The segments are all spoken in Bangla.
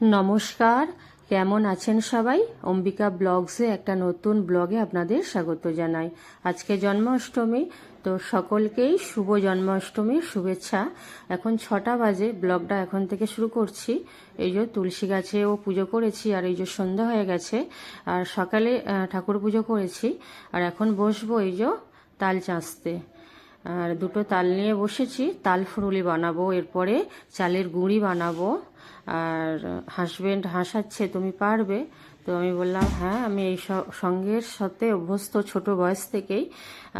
নমস্কার, কেমন আছেন সবাই? অম্বিকা ব্লগসে একটা নতুন ব্লগে আপনাদের স্বাগত জানাই। আজকে জন্মাষ্টমী, তো সকলকেই শুভ জন্মাষ্টমীর শুভেচ্ছা। এখন ছটা বাজে, ব্লগটা এখন থেকে শুরু করছি। এই যে তুলসী গাছেও পুজো করেছি, আর এই যে সন্ধ্যা হয়ে গেছে, আর সকালে ঠাকুর পুজো করেছি। আর এখন বসবো এই যে তাল চাঁচতে। আর দুটো তাল নিয়ে বসেছি, তাল ফুরুলি বানাবো, এরপরে চালের গুঁড়ি বানাবো। আর হাসবেন্ড হাসাচ্ছে, তুমি পারবে। তো আমি বললাম হ্যাঁ আমি এই সঙ্গের সাথে অভ্যস্ত ছোট বয়স থেকেই,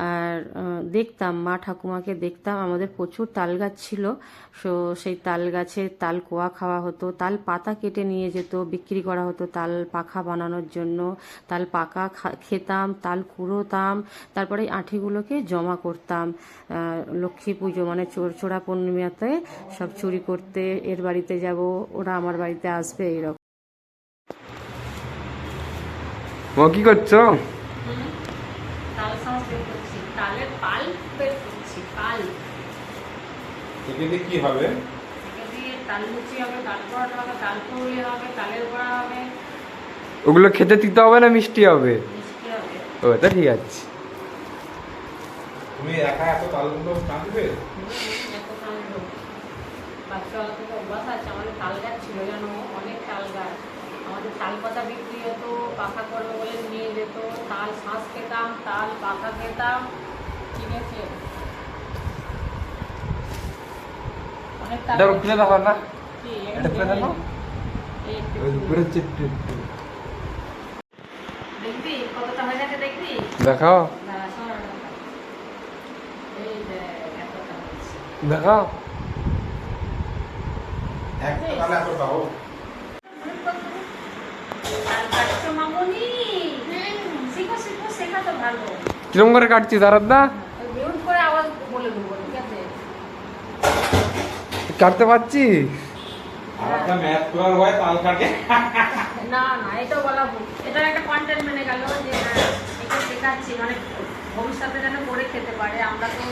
আর দেখতাম, মা ঠাকুমাকে দেখতাম, আমাদের প্রচুর তাল গাছ ছিল। সো সেই তাল গাছে তাল কোয়া খাওয়া হতো, তাল পাতা কেটে নিয়ে যেত, বিক্রি করা হতো তাল পাখা বানানোর জন্য। তাল পাকা খেতাম, তাল কুড়োতাম, তারপরে আঁঠিগুলোকে জমা করতাম। লক্ষ্মী পুজো মানে চোর চোরা পূর্ণিমাতে সব চুরি করতে, এর বাড়িতে যাব, ওরা আমার বাড়িতে আসবে এইরকম ও কি করছ তাল সাঁজ বের করছি তালের পাল বের করছি পাল এতে দিয়ে কি হবে থেকে দিয়ে তাল লুচি হবে তাল পরোটা হবে তাল পুরুলি হবে তালের বড়া হবে? ওগুলো খেতে তিতে হবে না মিষ্টি হবে? ও তা ঠিক আছে। তুমি একা এত তালগুলো টানবে অভ্যাস আছে আমাদের তাল গাছ ছিল জানো অনেক তাল গাছ। আমাদের তাল পাতা বিক্রি হতো পাখা করবে বলে নিয়ে যেত তাল শাঁস খেতাম তাল পাখা খেতাম ঠিক আছে অনেক তাল খুলে দেখো না? এটা খুলে দেখো এই একটু কিরম করে কাটছি দাঁড়ার দা ওই mute করে আওয়াজ বলে দেবো, ঠিক আছে? কাটতে পারছি না, না, এটা বলা। এটার একটা content মেনে গেল যে, হ্যাঁ, শেখাচ্ছি, মানে ভবিষ্যতে যেন করে খেতে পারে আমরা তো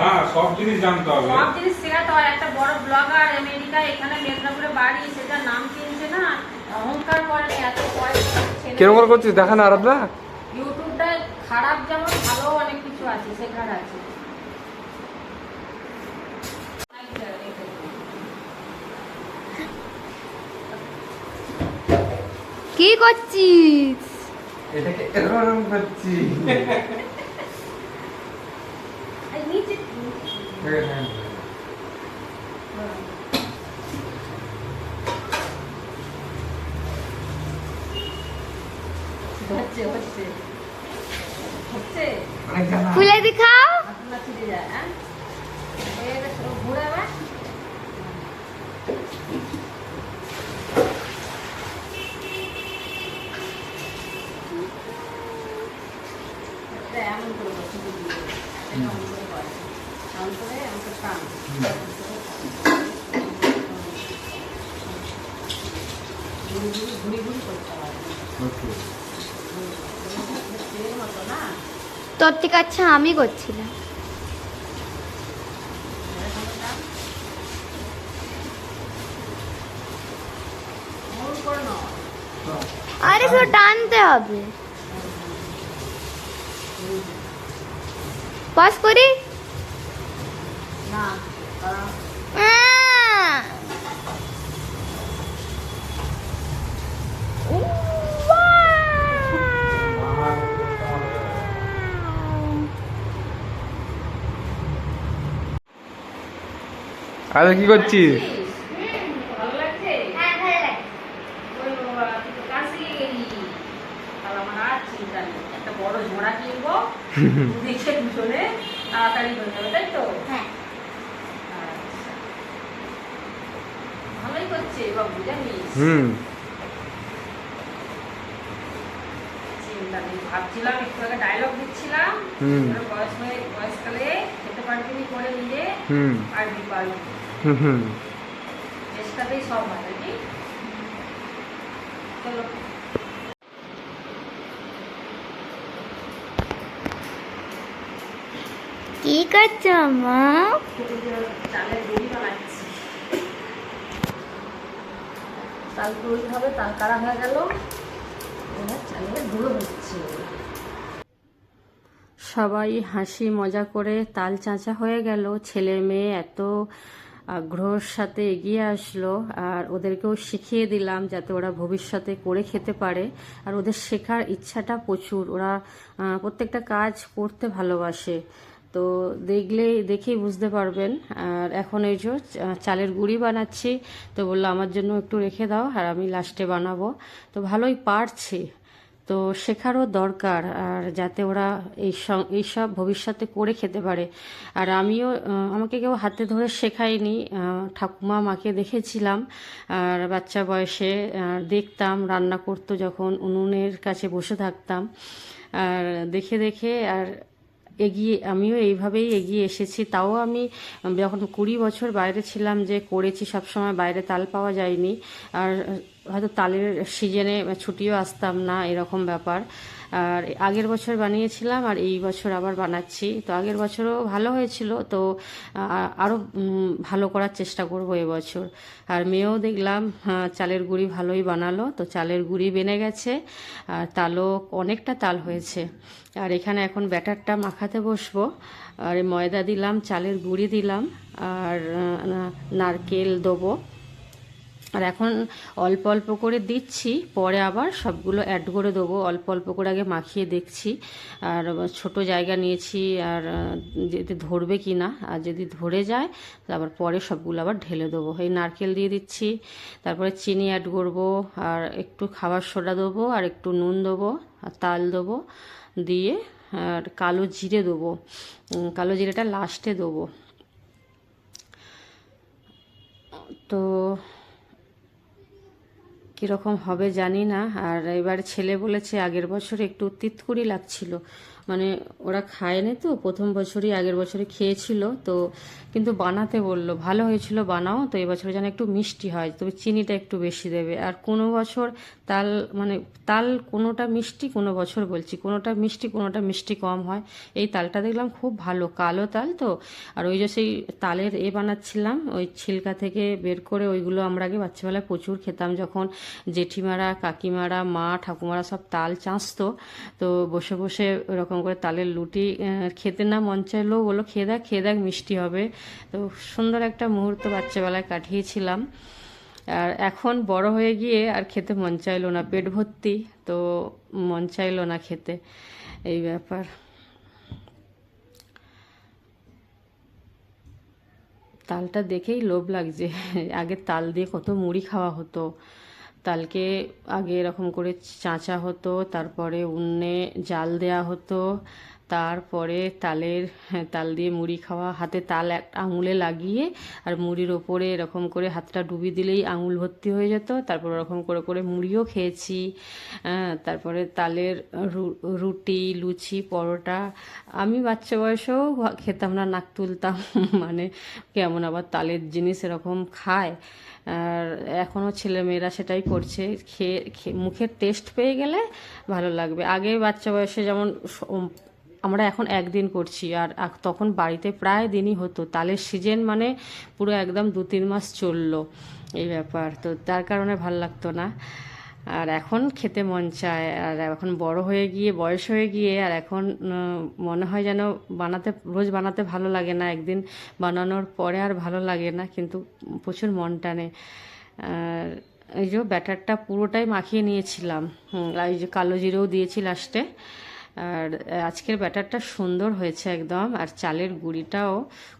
হ্যাঁ সব জিনিস জানতে হবে। সব জিনিস শেখাতে হয়। একটা বড় ব্লগার আমেরিকা এখানে মেদিনীপুরে বাড়ি সেটা নাম কিনছে না অহংকার করে এত পয়সা কিরম করে করছিস? দেখা না আরাধা ইউটিউবটা খারাপ যেমন ভালো অনেক কিছু আছে শেখার আছে। কি করছিস? এটাকে এরকম করছি এই নিচে হচ্ছে হচ্ছে হচ্ছে খুলে দেখাও ছিঁড়ে যায় হ্যাঁ এমন করে বসে এমন করে করে। এমন করে এমন করে টান। ঘুরি ঘুরি ঘুরি ঘুরি করতে হবে তোর থেকে আচ্ছা আমি করছিলাম। আরে তো টানতে হবে। পাস করি না কারণ আহ! আরে কি করছিস ভালো লাগছে ওই বাবা, তুই তো কাজ শিখে গেলি। তাহলে আমার আর চিন্তা নেই। একটা বড় ঝোড়া কিনবো দেখে দুজনে তাড়াতাড়ি হয়ে যাবে তাই তো আচ্ছা। ভালোই করছে বাবু জানিস হুম। চিন্তা নেই ভাবছিলাম একটু আগে ডায়লগ দিচ্ছিলাম বয়স হয়ে বয়সকালে খেতে পারবি করে নিলে পারবি পারবি হুম হুম। চেষ্টাতেই সব হয় নাকি? চলো। কি করছ মা? চালের গুঁড়ি বানাচ্ছি। তাল তৈরি হবে তাল কাড়া হয়ে গেল? চালের গুঁড়ো হচ্ছে। সবাই হাসি মজা করে তাল চাঁচা হয়ে গেল। ছেলে মেয়ে এত আগ্রহের সাথে এগিয়ে আসলো আর ওদেরকেও শিখিয়ে দিলাম যাতে ওরা ভবিষ্যতে করে খেতে পারে। আর ওদের শেখার ইচ্ছাটা প্রচুর। ওরা প্রত্যেকটা কাজ করতে ভালোবাসে। তো দেখলেই দেখেই বুঝতে পারবেন। আর এখন এই যে চালের গুঁড়ি বানাচ্ছি। তো বলল, আমার জন্য একটু রেখে দাও আর আমি লাস্টে বানাবো। তো ভালোই পারছে। তো শেখারও দরকার, আর যাতে ওরা এই এইসব ভবিষ্যতে করে খেতে পারে। আর আমিও আমাকে কেউ হাতে ধরে শেখায়নি ঠাকুমা মাকে দেখেছিলাম, আর বাচ্চা বয়সে দেখতাম, রান্না করতো যখন, উনুনের কাছে বসে থাকতাম। আর দেখে দেখে, আর এগিয়ে, আমিও এইভাবেই এগিয়ে এসেছি। তাও আমি, যখন কুড়ি বছর বাইরে ছিলাম যে করেছি, সবসময় বাইরে তাল পাওয়া যায়নি। আর হয়তো তালের সিজনে ছুটিও আসতাম না, এরকম ব্যাপার। আর আগের বছর বানিয়েছিলাম, আর এই বছর আবার বানাচ্ছি। তো আগের বছরও ভালো হয়েছিল, তো আরও ভালো করার চেষ্টা করব এবছর আর মেয়েও দেখলাম চালের গুঁড়ি ভালোই বানালো, তো চালের গুঁড়ি বেনে গেছে, আর তালও অনেকটা তাল হয়েছে। আর এখানে এখন ব্যাটারটা মাখাতে বসবো। আর ময়দা দিলাম, চালের গুঁড়ি দিলাম, আর নারকেল দেবো। আর এখন অল্প অল্প করে দিচ্ছি, পরে আবার সবগুলো অ্যাড করে দেবো। অল্প অল্প করে আগে মাখিয়ে দেখছি। আর ছোট জায়গা নিয়েছি, আর যদি ধরবে কি না আর যদি ধরে যায় আবার পরে সবগুলো আবার ঢেলে দেবো। এই নারকেল দিয়ে দিচ্ছি, তারপরে চিনি অ্যাড করব, আর একটু খাবার সোডা দেবো, আর একটু নুন দেবো, আর তাল দেবো, দিয়ে আর কালো জিরে দেবো। কালো জিরেটা লাস্টে দেবো। তো কীরকম হবে জানি না। আর এবার ছেলে বলেছে আগের বছর একটু তিতকুড়ি লাগছিল। মানে ওরা খায়নি তো, প্রথম বছরই, আগের বছরে খেয়েছিল, তো কিন্তু বানাতে বলল, ভালো হয়েছিল, বানাও, তো এবছর যেন একটু মিষ্টি হয়, তবে চিনিটা একটু বেশি দেবে। আর কোনো বছর তাল মানে তাল কোনোটা মিষ্টি, কোনো বছর বলছি, কোনোটা মিষ্টি কোনোটা মিষ্টি কম হয়। এই তালটা দেখলাম খুব ভালো, কালো তাল তো। আর ওই যে সেই তালের এ বানাচ্ছিলাম, ওই ছিলকা থেকে বের করে ওইগুলো আমরা আগে বাচ্চাবেলায় প্রচুর খেতাম, যখন জেঠিমারা, কাকিমারা, মা, ঠাকুমারা সব তাল চাঁচতো, তো বসে বসে ওরকম করে তালের লুটি খেতে না মন চাইলেও বলো, খেয়ে দেখ খেয়ে দেখ, মিষ্টি হবে। তো সুন্দর একটা মুহূর্ত বাচ্চাবেলায় কাটিয়েছিলাম। আর এখন বড় হয়ে গিয়ে আর খেতে মন চাইলো না, পেট ভর্তি, তো মন চাইলো না খেতে, এই ব্যাপার। তালটা দেখেই লোভ লাগছে। আগে তাল দিয়ে কত মুড়ি খাওয়া হতো। তালকে আগে এরকম করে চাঁচা হতো তারপরে উন্নে জাল দেয়া হতো তারপরে তালের হ্যাঁ, তাল দিয়ে মুড়ি খাওয়া হাতে তাল এক আঙুলে লাগিয়ে আর মুড়ির ওপরে এরকম করে হাতটা ডুবিয়ে দিলেই আঙুল ভর্তি হয়ে যেত। তারপর ওরকম করে করে মুড়িও খেয়েছি। হ্যাঁ, তারপরে তালের রুটি লুচি পরোটা আমি বাচ্চা বয়সেও খেতাম না নাক তুলতাম। মানে কেমন আবার তালের জিনিস এরকম খায়। আর এখনও ছেলেমেয়েরা সেটাই করছে। খেয়ে মুখের টেস্ট পেয়ে গেলে ভালো লাগবে। আগে বাচ্চা বয়সে যেমন আমরা এখন একদিন করছি আর তখন বাড়িতে প্রায় দিনই হতো। তালের সিজন মানে পুরো একদম দু তিন মাস চলল এই ব্যাপার। তো তার কারণে ভালো লাগতো না। আর এখন খেতে মন চায়। আর এখন বড় হয়ে গিয়ে, বয়স হয়ে গিয়ে, আর এখন মনে হয় যেন বানাতে, রোজ বানাতে ভালো লাগে না। একদিন বানানোর পরে আর ভালো লাগে না, কিন্তু প্রচুর মন টানে। আর এই যে ব্যাটারটা পুরোটাই মাখিয়ে নিয়েছিলাম। এই যে কালো জিরেও দিয়েছি লাস্টে আর আজকের ব্যাটারটা সুন্দর হয়েছে একদম, আর চালের গুঁড়িটাও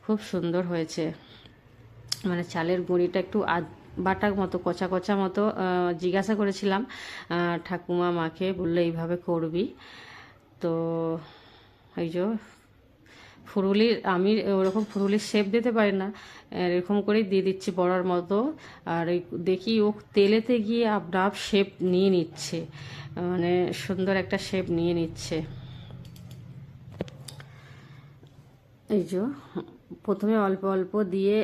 খুব সুন্দর হয়েছে। মানে চালের গুঁড়িটা একটু আদ বাটা মতো, কচা কচা মতো জিজ্ঞাসা করেছিলাম ঠাকুমা মাকে, বললে এইভাবে করবি। তো, এই যে ফুরুলির আমি ওরকম ফুরুলির শেপ দিতে পারি না। এরকম করেই দিয়ে দিচ্ছি বড়ার মতো। আর দেখি ও তেলেতে গিয়ে আপনার শেপ নিয়ে নিচ্ছে। মানে সুন্দর একটা শেপ নিয়ে নিচ্ছে। এই যে প্রথমে অল্প অল্প দিয়ে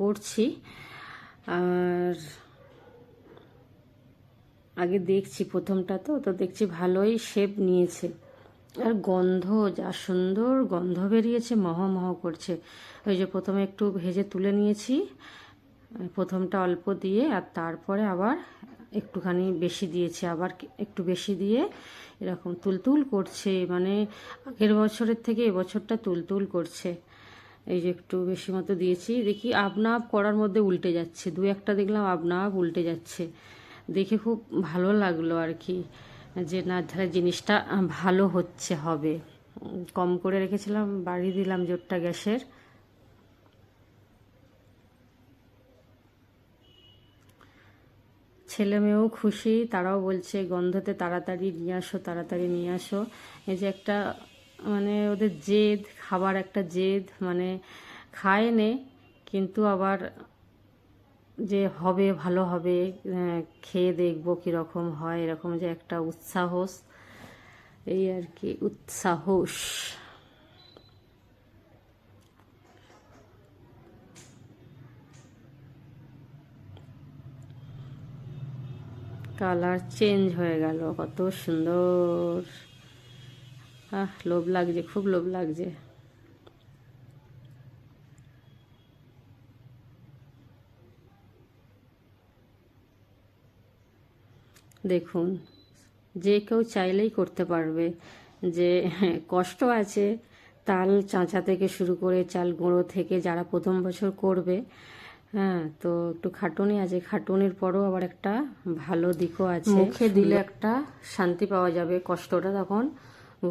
করছি। আর আগে দেখছি প্রথমটা তো তো দেখছি ভালোই শেপ নিয়েছে। আর গন্ধ, যা সুন্দর গন্ধ বেরিয়েছে মহ মহ করছে। ওই যে প্রথমে একটু ভেজে তুলে নিয়েছি, প্রথমটা অল্প দিয়ে, আর তারপরে আবার একটুখানি বেশি দিয়েছে, আবার একটু বেশি দিয়ে এরকম তুলতুল করছে মানে আগের বছরের থেকে এবছরটা তুলতুল করছে। এই যে একটু বেশি মতো দিয়েছি, দেখি আপনা করার মধ্যে উল্টে যাচ্ছে, দু একটা দেখলাম আপনা উল্টে যাচ্ছে। দেখে খুব ভালো লাগল আর কি। যে না, ধারে জিনিসটা ভালো হচ্ছে, হবে। কম করে রেখেছিলাম, বাড়িয়ে দিলাম জোরটা গ্যাসের। ছেলে মেয়েও খুশি, তারাও বলছে, গন্ধতে তাড়াতাড়ি নিয়ে আসো, তাড়াতাড়ি নিয়ে আসো। এই যে একটা মানে ওদের জেদ, খাবার একটা জেদ মানে খায় নে কিন্তু আবার যে হবে, ভালো হবে খেয়ে দেখব কীরকম হয়, এরকম যে একটা উৎসাহস, এই আর কি, উৎসাহস। কালার চেঞ্জ হয়ে গেল, কত সুন্দর। আহ, লোভ লাগছে, খুব লোভ লাগছে। দেখুন, যে কেউ চাইলেই করতে পারবে। যে কষ্ট আছে, তাল চাঁচা থেকে শুরু করে চাল গুঁড়ো থেকে যারা প্রথম বছর করবে হ্যাঁ তো একটু খাটুনি আছে। খাটুনির পরও আবার একটা ভালো দিকও আছে। মুখে দিলে একটা শান্তি পাওয়া যাবে, কষ্টটা তখন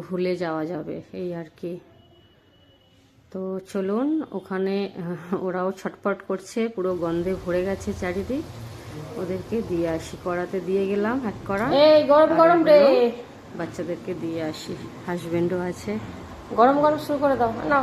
ভুলে যাওয়া যাবে, এই আর কি। তো চলুন, ওখানে ওরাও ছটপট করছে, পুরো গন্ধে ভরে গেছে চারিদিক। ওদেরকে দিয়ে আসি কড়াতে দিয়ে গেলাম এক কড়া। গরম গরম রে। বাচ্চাদেরকে দিয়ে আসি হাজবেন্ডও আছে। গরম গরম শুরু করে দাও না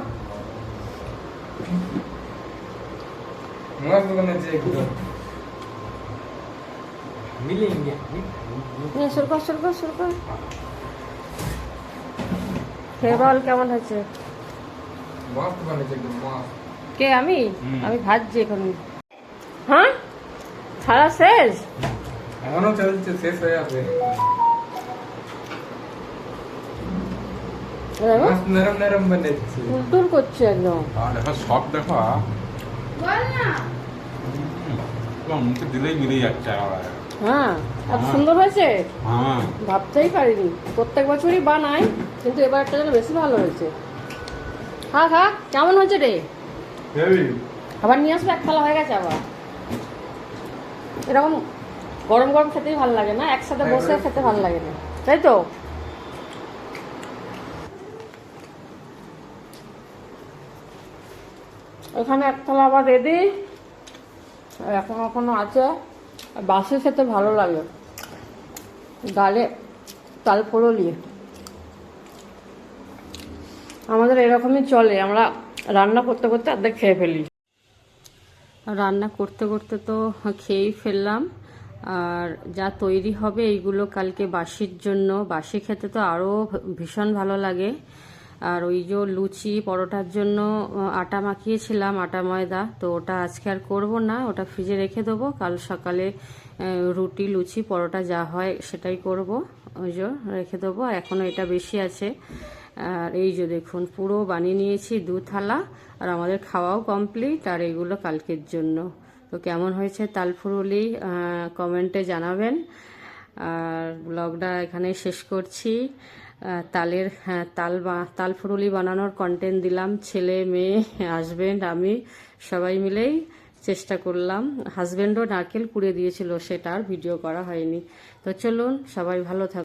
আমি ভাজছি এখন। হ্যাঁ? সারা শেষ? এখনও চলছে শেষ হয়ে যাবে। হ্যাঁ? হ্যাঁ এত সুন্দর হয়েছে? ভাবতেই পারিনি। প্রত্যেক বছরই বানাই কিন্তু যেন বেশি ভালো হয়েছে। কেমন হয়েছে রে? আবার নিয়ে আসবে এক থালা হয়ে গেছে আবার। এরকম গরম গরম খেতেই ভালো লাগে না? একসাথে বসে খেতে ভালো লাগে না। তাই তো? এখানে এক থালা আবার রেডি এখন এখনও আছে। বাসে খেতে ভালো লাগে। গালে তাল নিয়ে আমাদের এরকমই চলে। আমরা রান্না করতে করতে অর্ধেক খেয়ে ফেলি। রান্না করতে করতে তো খেয়েই ফেললাম। আর যা তৈরি হবে এইগুলো কালকে বাসির জন্য। বাসি খেতে তো আরও ভীষণ ভালো লাগে। আর ওই যে লুচি পরোটার জন্য আটা মাখিয়েছিলাম, আটা ময়দা। তো ওটা আজকে আর করব না, ওটা ফ্রিজে রেখে দেবো। কাল সকালে রুটি, লুচি, পরোটা যা হয় সেটাই করব। ওই যে রেখে দেবো। আর এখনও এটা বেশি আছে। আর এই যে দেখুন পুরো বানিয়ে নিয়েছি দু থালা আর আমাদের খাওয়াও কমপ্লিট আর এগুলো কালকের জন্য। তো কেমন হয়েছে তালফুরুলি কমেন্টে জানাবেন। আর ব্লগটা এখানে শেষ করছি। তালের হ্যাঁ, তাল বা- তালফুরুলি বানানোর কন্টেন্ট দিলাম ছেলে মেয়ে হাজবেন্ড আমি সবাই মিলেই চেষ্টা করলাম। হাজবেন্ডও নারকেল কুড়ে দিয়েছিল সেটা আর ভিডিও করা হয়নি। তো চলুন সবাই ভালো থাকুন।